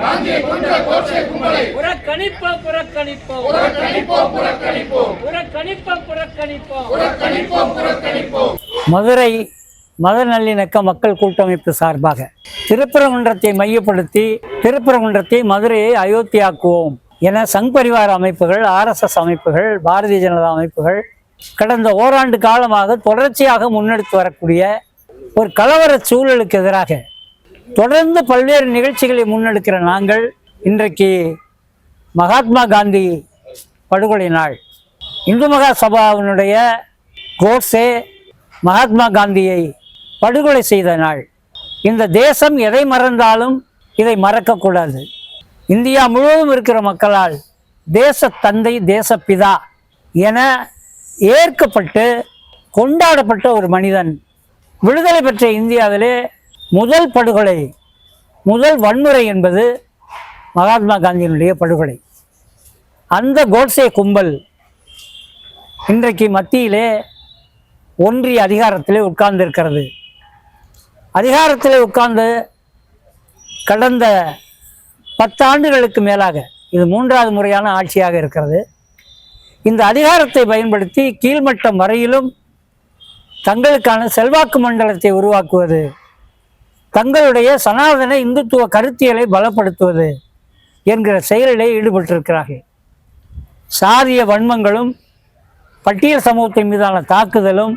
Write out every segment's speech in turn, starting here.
காந்தியை கோட்சே கும்பலை. மதுரை மத நல்லிணக்க மக்கள் கூட்டமைப்பு சார்பாக திருப்பரங்குன்றத்தை மையப்படுத்தி திருப்பரங்குன்றத்தை மதுரையை அயோத்தியாக்குவோம் என சங் பரிவார அமைப்புகள் ஆர்எஸ்எஸ் அமைப்புகள் பாரதிய ஜனதா அமைப்புகள் கடந்த ஓராண்டு காலமாக தொடர்ச்சியாக முன்னெடுத்து வரக்கூடிய ஒரு கலவர சூழலுக்கு எதிராக தொடர்ந்து பல்வேறு நிகழ்ச்சிகளை முன்னெடுக்கிற நாங்கள் இன்றைக்கு மகாத்மா காந்தி படுகொலை நாள். இந்து மகா சபாவினுடைய கோட்ஸே மகாத்மா காந்தியை படுகொலை செய்த நாள். இந்த தேசம் எதை மறந்தாலும் இதை மறக்கக்கூடாது. இந்தியா முழுவதும் இருக்கிற மக்களால் தேச தந்தை தேசப்பிதா என ஏற்கப்பட்டு கொண்டாடப்பட்ட ஒரு மனிதன் விடுதலை பெற்ற இந்தியாவிலே முதல் படுகொலை முதல் வன்முறை என்பது மகாத்மா காந்தியினுடைய படுகொலை. அந்த கோட்சே கும்பல் இன்றைக்கு மத்தியிலே ஒன்றிய அதிகாரத்திலே உட்கார்ந்திருக்கிறது. அதிகாரத்திலே உட்கார்ந்து கடந்த பத்தாண்டுகளுக்கு மேலாக இது மூன்றாவது முறையான ஆட்சியாக இருக்கிறது. இந்த அதிகாரத்தை பயன்படுத்தி கீழ்மட்டம் வரையிலும் தங்களுக்கான செல்வாக்கு மண்டலத்தை உருவாக்குவது தங்களுடைய சனாதன இந்துத்துவ கருத்தியலை பலப்படுத்துவது என்கிற செயலிலே ஈடுபட்டிருக்கிறார்கள். சாதிய வன்மங்களும் பட்டியல் சமூகத்தின் மீதான தாக்குதலும்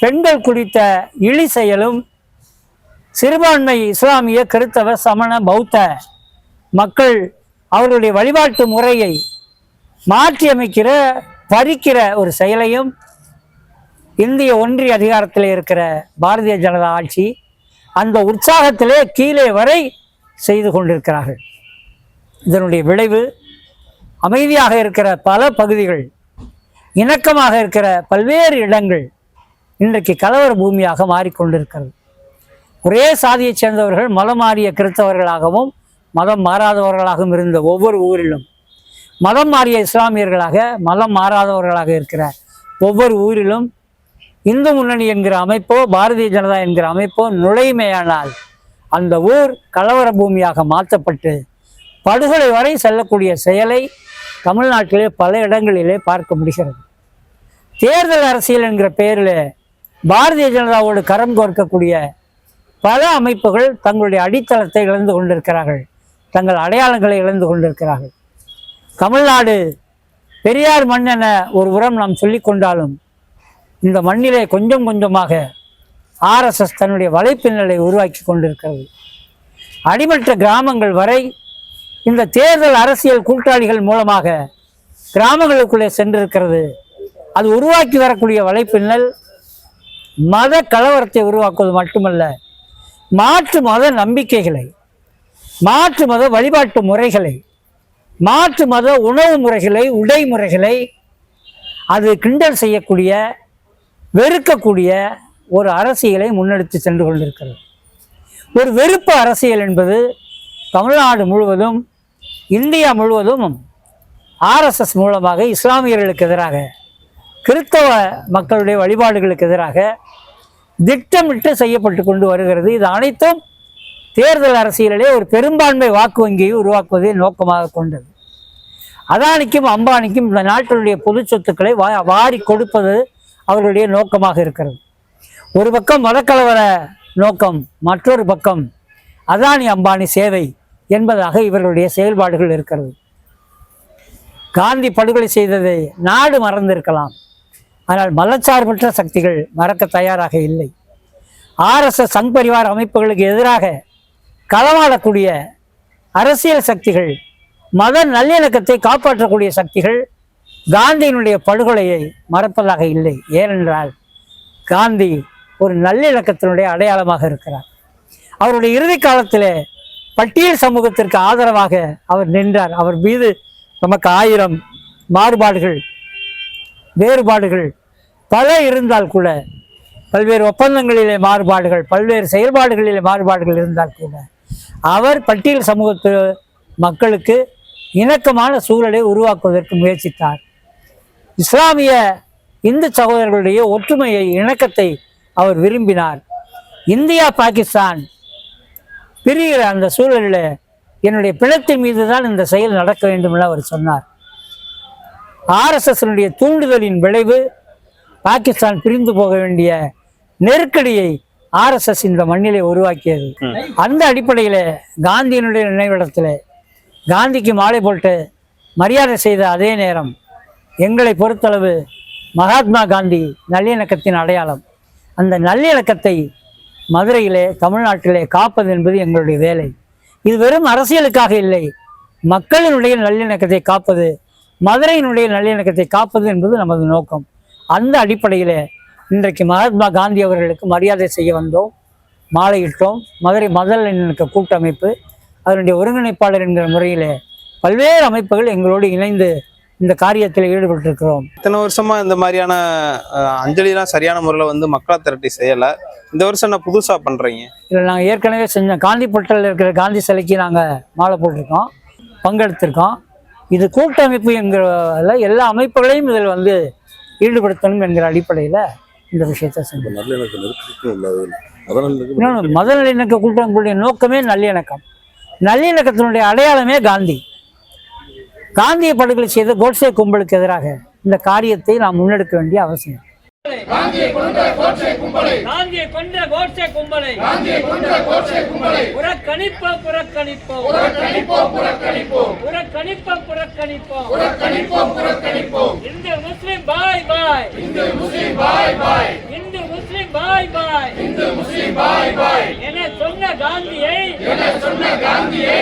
பெண்கள் குறித்த இழி செயலும் சிறுபான்மை இஸ்லாமிய கிறித்தவ சமண பௌத்த மக்கள் அவர்களுடைய வழிபாட்டு முறையை மாற்றியமைக்கிற பறிக்கிற ஒரு செயலையும் இந்திய ஒன்றிய அதிகாரத்தில் இருக்கிற பாரதிய ஜனதா ஆட்சி அந்த உற்சாகத்திலே கீழே வரை செய்து கொண்டிருக்கிறார்கள். இதனுடைய விளைவு அமைதியாக இருக்கிற பல பகுதிகள் இணக்கமாக இருக்கிற பல்வேறு இடங்கள் இன்றைக்கு கலவர பூமியாக மாறிக்கொண்டிருக்கிறது. ஒரே சாதியைச் சேர்ந்தவர்கள் மதம் மாறிய கிறிஸ்தவர்களாகவும் மதம் மாறாதவர்களாகவும் இருந்த ஒவ்வொரு ஊரிலும் மதம் மாறிய இஸ்லாமியர்களாக மதம் மாறாதவர்களாக இருக்கிற ஒவ்வொரு ஊரிலும் இந்து முன்னணி என்கிற அமைப்போ பாரதிய ஜனதா என்கிற அமைப்போ நுழைமையானால் அந்த ஊர் கலவர பூமியாக மாற்றப்பட்டு படுகொலை வரை செல்லக்கூடிய செயலை தமிழ்நாட்டிலே பல இடங்களிலே பார்க்க முடிகிறது. தேர்தல் அரசியல் என்கிற பெயரில் பாரதிய ஜனதாவோடு கரம் கோர்க்கக்கூடிய பல அமைப்புகள் தங்களுடைய அடித்தளத்தை இழந்து கொண்டிருக்கிறார்கள். தங்கள் அடையாளங்களை இழந்து கொண்டிருக்கிறார்கள். தமிழ்நாடு பெரியார் மண் என ஒரு உரம் நாம் சொல்லிக் கொண்டாலும் இந்த மண்ணிலே கொஞ்சம் கொஞ்சமாக ஆர்எஸ்எஸ் தன்னுடைய வலைப்பின்னலை உருவாக்கி கொண்டிருக்கிறது. அடிமட்ட கிராமங்கள் வரை இந்த தேர்தல் அரசியல் கூட்டாளிகள் மூலமாக கிராமங்களுக்குள்ளே சென்றிருக்கிறது. அது உருவாக்கி வரக்கூடிய வலைப்பின்னல் மத கலவரத்தை உருவாக்குவது மட்டுமல்ல மாற்று மத நம்பிக்கைகளை மாற்று மத வழிபாட்டு முறைகளை மாற்று மத உணவு முறைகளை உடை முறைகளை அது கிண்டல் செய்யக்கூடிய வெறுக்கக்கூடிய ஒரு அரசியலை முன்னெடுத்து சென்று கொண்டிருக்கிறது. ஒரு வெறுப்பு அரசியல் என்பது தமிழ்நாடு முழுவதும் இந்தியா முழுவதும் ஆர்எஸ்எஸ் மூலமாக இஸ்லாமியர்களுக்கு எதிராக கிறிஸ்தவ மக்களுடைய வழிபாடுகளுக்கு எதிராக திட்டமிட்டு செய்யப்பட்டு கொண்டு வருகிறது. இது அனைத்தும் தேர்தல் அரசியலிலே ஒரு பெரும்பான்மை வாக்கு வங்கியை உருவாக்குவதை நோக்கமாக கொண்டது. அதானிக்கும் அம்பானிக்கும் இந்த நாட்டினுடைய பொது சொத்துக்களை வா வாரி கொடுப்பது அவர்களுடைய நோக்கமாக இருக்கிறது. ஒரு பக்கம் மதக்கலவர நோக்கம் மற்றொரு பக்கம் அதானி அம்பானி சேவை என்பதாக இவர்களுடைய செயல்பாடுகள் இருக்கிறது. காந்தி படுகொலை செய்ததை நாடு மறந்திருக்கலாம். ஆனால் மதச்சார்பற்ற சக்திகள் மறக்க தயாராக இல்லை. ஆர்எஸ்எஸ் சங் பரிவார அமைப்புகளுக்கு எதிராக களமாடக்கூடிய அரசியல் சக்திகள் மத நல்லிணக்கத்தை காப்பாற்றக்கூடிய சக்திகள் காந்தியினுடைய படுகொலையை மறப்பதாக இல்லை. ஏனென்றால் காந்தி ஒரு நல்லிணக்கத்தினுடைய அடையாளமாக இருக்கிறார். அவருடைய இறுதி காலத்தில் பட்டியல் சமூகத்திற்கு ஆதரவாக அவர் நின்றார். அவர் மீது நமக்கு ஆயிரம் மாறுபாடுகள் வேறுபாடுகள் பல இருந்தால் கூட பல்வேறு ஒப்பந்தங்களிலே மாறுபாடுகள் பல்வேறு செயல்பாடுகளிலே மாறுபாடுகள் இருந்தால் கூட அவர் பட்டியல் சமூகத்து மக்களுக்கு இணக்கமான சூழலை உருவாக்குவதற்கு முயற்சித்தார். இஸ்லாமிய இந்து சகோதரர்களுடைய ஒற்றுமையை இணக்கத்தை அவர் விரும்பினார். இந்தியா பாகிஸ்தான் பிரிகிற அந்த சூழலில் என்னுடைய பிணத்தின் மீது தான் இந்த செயல் நடக்க வேண்டும் என அவர் சொன்னார். ஆர்எஸ்எஸ்னுடைய தூண்டுதலின் விளைவு பாகிஸ்தான் பிரிந்து போக வேண்டிய நெருக்கடியை ஆர்எஸ்எஸ் இந்த மண்ணிலே உருவாக்கியது. அந்த அடிப்படையில் காந்தியினுடைய நினைவிடத்தில் காந்திக்கு மாலை போட்டு மரியாதை செய்த அதே நேரம் எங்களை பொறுத்தளவு மகாத்மா காந்தி நல்லிணக்கத்தின் அடையாளம். அந்த நல்லிணக்கத்தை மதுரையிலே தமிழ்நாட்டிலே காப்பது என்பது எங்களுடைய வேலை. இது வெறும் அரசியலுக்காக இல்லை. மக்களினுடைய நல்லிணக்கத்தை காப்பது மதுரையினுடைய நல்லிணக்கத்தை காப்பது என்பது நமது நோக்கம். அந்த அடிப்படையில் இன்றைக்கு மகாத்மா காந்தி அவர்களுக்கு மரியாதை செய்ய வந்தோம் மாலையிட்டோம். மதுரை மதல் நல்லிணக்க கூட்டமைப்பு அதனுடைய ஒருங்கிணைப்பாளர் என்கிற முறையில் பல்வேறு அமைப்புகள் எங்களோடு இணைந்து இந்த காரியத்தில் ஈடுபட்டிருக்கிறோம். இத்தனை வருஷமா இந்த மாதிரியான அஞ்சலிலாம் சரியான முறையில் வந்து மக்களை திரட்டி செய்யலை. இந்த வருஷம் என்ன புதுசா பண்றீங்க? இதில் நாங்கள் ஏற்கனவே செஞ்சோம் காந்தி பொட்டலில் இருக்கிற காந்தி சிலைக்கு நாங்கள் மாலை போட்டிருக்கோம். பங்கெடுத்திருக்கோம். இது கூட்டமைப்பு என்கிற எல்லா அமைப்புகளையும் இதில் வந்து ஈடுபடுத்தணும் என்கிற அடிப்படையில் இந்த விஷயத்தை செஞ்சோம். மத நல்லிணக்க கூட்டமைப்புடைய நோக்கமே நல்லிணக்கம். நல்லிணக்கத்தினுடைய அடையாளமே காந்தி. காந்திய படுகொலை செய்த கோட்சே கும்பலுக்கு எதிராக இந்த காரியத்தை நாம் முன்னெடுக்க வேண்டிய அவசியம். காந்தியை கொன்ற கோட்சே கும்பலை. புறக்கணிப்போம் புறக்கணிப்போம் புறக்கணிப்போம் புறக்கணிப்போம் இந்து முஸ்லிம் பாய் பாய். இந்து முஸ்லிம் பாய் பாய். என சொன்ன காந்தியை என சொன்ன காந்தியை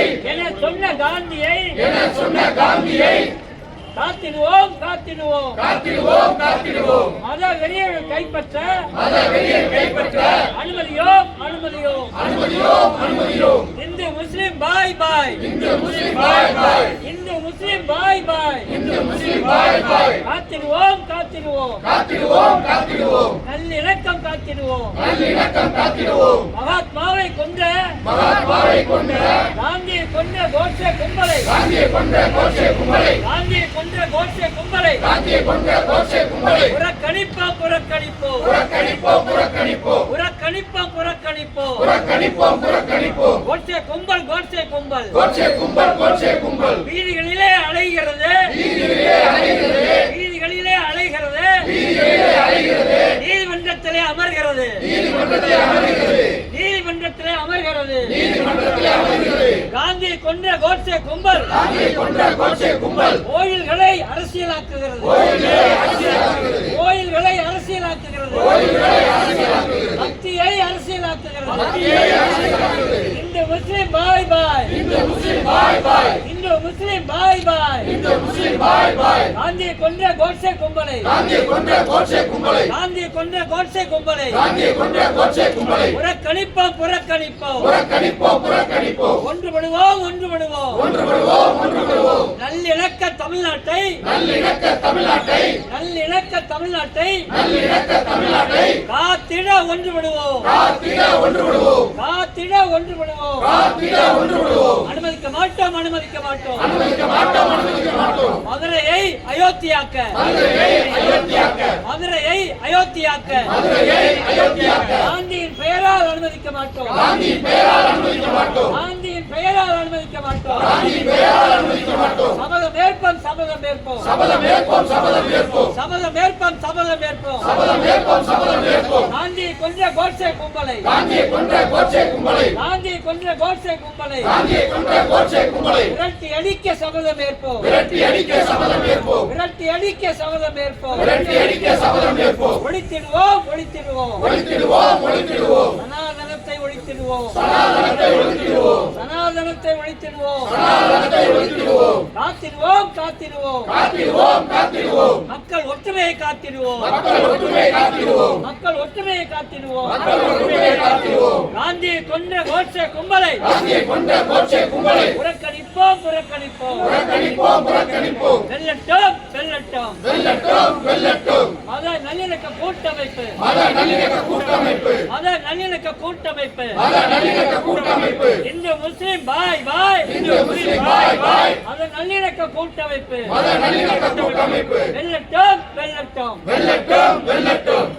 காத்திடுவோம் காத்திடுவோம். காத்திடுவோம் காத்திடுவோம். மத வெறியர்கள் கைப்பற்ற மத வெறியர் கைப்பற்ற அனுமதியோம் அனுமதியோம். அனுமதியோம் அனுமதியோம். இந்து முஸ்லிம் பாய் பாய். இந்து முஸ்லிம் பாய் பாய். இந்து முஸ்லிம் பாய் பாய். இந்து முஸ்லிம் பாய் பாய். காத்திடுவோம் காத்திடுவோம். காத்திடுவோம் காத்திடுவோம். நல்லிணக்கம் காத்திடுவோம். நல்லிணக்கம் காத்திடுவோம். மகாத்மாவை கொன்ற மகாத்மாவை கொன்ற காந்தியை கொன்ற கோட்சே கும்பலை காந்தியை கொன்ற கோட்சே கும்பலை. காந்தியை கொன்ற கோட்சே கும்பலை. காந்தியை கொன்ற கோட்சே கும்பலை. புறக்கணிப்போம் புறக்கணிப்போம் புறக்கணிப்போம் புறக்கணிப்போம் புறக்கணிப்போம் புறக்கணிப்போம் புறக்கணிப்போம் புறக்கணிப்போம் கோட்சே கும்பல் கோட்சே கும்பல். கோட்சே கும்பல் கோட்சே கும்பல். வீதிகளிலே அலைகிறது. வீதிகளிலே அலைகிறது. வீதிகளிலே அலைகிறது. வீதிகளிலே அலைகிறது. நீதிமன்றத்திலே அமர்கிறது. நீதிமன்றத்திலே அமர்கிறது. கும்பல். காந்தியை கொன்ற கோட்சே கும்பல். கோயில்களை அரசியலாக்குகிறது. கோயில்களை அரசியலாக்குகிறது. பக்தியை அரசியலாக்குகிறது. இந்து முஸ்லிம் பாய் பாய். இந்து முஸ்லிம் பாய் பாய். இந்து முஸ்லிம் பாய் காந்தியை கொன்ற கோட்சே கும்பலை. காந்தியை கொன்ற கோட்சே கும்பலை. காந்தியை கொன்ற கோட்சே கும்பலை. காந்தியை கொன்ற கோட்சே கும்பலை. புறக்கணிப்போம் புறக்கணிப்போம். புறக்கணிப்போம் புறக்கணிப்போம். ஒன்றுபடுவோம் ஒன்றுபடுவோம். ஒன்றுபடுவோம் ஒன்றுபடுவோம். நல்லிணக்க தமிழ்நாட்டை நல்லிணக்க தமிழ்நாட்டை நல்லிணக்க தமிழ்நாட்டை நல்லிணக்க தமிழ்நாட்டை காத்திட ஒன்றுபடுவோம். காத்திட ஒன்றுபடுவோம். காத்திட ஒன்றுபடுவோம். காத்திட ஒன்றுபடுவோம். அனுமதிக்க மாட்டோம் அனுமதிக்க மாட்டோம். அனுமதிக்க மாட்டோம் அனுமதிக்க மாட்டோம். மதுரையை அயோத்தியாக்க. மதுரையை அயோத்தியாக்க. மதுரையை அயோத்தியாக்க. மதுரையை அயோத்தியாக்க. காந்தியின் பெயரால் அனுமதிக்க மாட்டோம். காந்தியின் பெயரால் அனுமதிக்க மாட்டோம். பெயரால் அனுமதிக்க மாட்டோம். பெயரால் அனுமதிக்க மாட்டோம். சபதம் ஏற்போம் சபதம் ஏற்போம். சபதம் ஏற்போம் சபதம் ஏற்போம். சபதம் ஏற்போம் சபதம் ஏற்போம். சபதம் ஏற்போம் சபதம் ஏற்போம். காந்தியை கொன்ற கோட்சே கும்பலை. காந்தியை கொன்ற கோட்சே கும்பலை. காந்தியை கொன்ற கோட்சே கும்பலை. காந்தியை கொன்ற கோட்சே கும்பலை. விரட்டி அடிக்க சபதம் ஏற்போம். விரட்டி அடிக்க சபதம் ஏற்போம். விரட்டி அடிக்க சபதம் ஏற்போம். விரட்டி அடிக்க சபதம் ஏற்போம். ஒழித்திடுவோம் ஒழித்திடுவோம். ஒழித்திடுவோம் ஒழித்திடுவோம். ஒழித்திடுவோம். சனாதனத்தை ஒழித்திடுவோம். சனாதனத்தை ஒழித்திடுவோம். காத்திடுவோம் காத்திடுவோம் காத்திடுவோம் காத்திடுவோம் மக்கள் ஒற்றுமையை காத்திடுவோம். மக்கள் ஒற்றுமையை காத்திடுவோம். மக்கள் ஒற்றுமையை காத்திடுவோம். மக்கள் ஒற்றுமையை காத்திடுவோம். காந்தியை கொன்ற கோட்சே கும்பலை. காந்தியை கொன்ற கோட்சே கும்பலை. புறக்கணிப்போம் புறக்கணிப்போம். புறக்கணிப்போம் புறக்கணிப்போம். வெல்லட்டும் வெல்லட்டும். வெல்லட்டும் வெல்லட்டும். மத நல்லிணக்க கூட்டமைப்பு. மத நல்லிணக்க கூட்டமைப்பு. மத நல்லிணக்க கூட்டமைப்பு. மத நல்லிணக்க கூட்டமைப்பு. இந்து முஸ்லிம் பாய் பாய். இந்து முஸ்லிம் பாய் பாய். மத நல்லிணக்க கூட்டமைப்பு. மத நல்லிணக்க கூட்டமைப்பு. வெல்லட்டும் வெல்லட்டும் வெல்லட்டும் வெல்லட்டும்